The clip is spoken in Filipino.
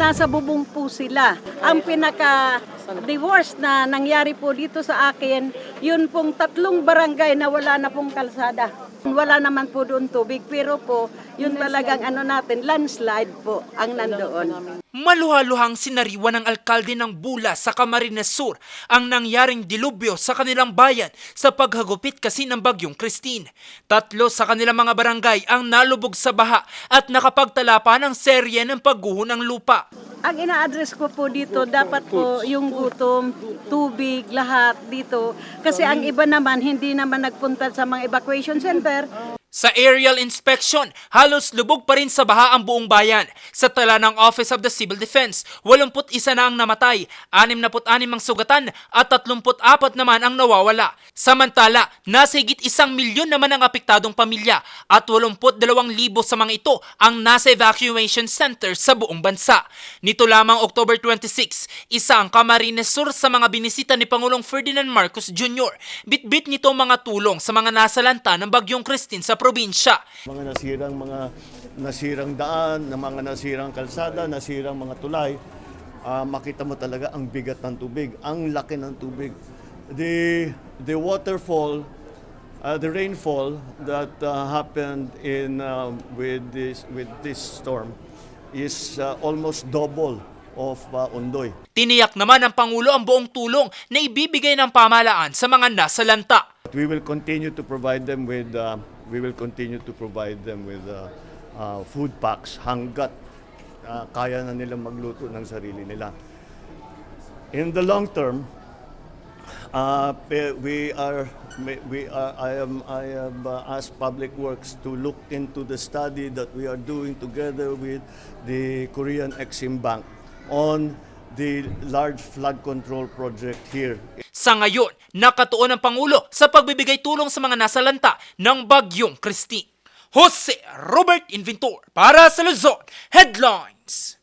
nasa bubong po sila. Ang pinaka worst na nangyari po dito sa akin, yun pong tatlong barangay na wala na pong kalsada. Wala naman po doon tubig, pero po, yun talagang ano natin, landslide po ang nandoon. Maluhaluhang sinariwa ng alkalde ng Bula sa Camarines Sur ang nangyaring dilubyo sa kanilang bayan sa paghagupit kasi ng bagyong Christine. Tatlo sa kanilang mga barangay ang nalubog sa baha at nakapagtala pa ng serye ng pagguho ng lupa. Ang ina-address ko po dito, dapat po yung gutom, tubig, lahat dito. Kasi ang iba naman, hindi naman nagpunta sa mga evacuation center. Sa aerial inspection, halos lubog pa rin sa baha ang buong bayan. Sa tala ng Office of the Civil Defense, 81 na ang namatay, 66 ang sugatan at 34 naman ang nawawala. Samantala, nasa higit isang milyon naman ang apektadong pamilya at 82,000 sa mga ito ang nasa evacuation center sa buong bansa. Nito lamang October 26, isa ang Camarines Sur sa mga binisita ni Pangulong Ferdinand Marcos Jr. Bitbit nito ang mga tulong sa mga nasalanta ng Bagyong Christine sa probinsya. mga nasirang mga nasirang daan, na mga nasirang kalsada, nasirang mga tulay, ah, makita mo talaga ang bigat ng tubig, ang laki ng tubig. The the waterfall, uh, the rainfall that uh, happened in uh, with this with this storm is uh, almost double of uh, Ondoy. Tiniyak naman ng Pangulo ang buong tulong na ibibigay ng pamalaan sa mga nasalanta. We will continue to provide them with uh, we will continue to provide them with uh, uh, food packs hanggat uh, kaya na nilang magluto ng sarili nila. In the long term, uh, pe- we are we are I am I have uh, asked Public Works to look into the study that we are doing together with the Korean Exim Bank on the large flood control project here Sa ngayon, nakatuon ang Pangulo sa pagbibigay tulong sa mga nasalanta ng Bagyong Christine. Jose Robert Inventor para sa Luzon Headlines.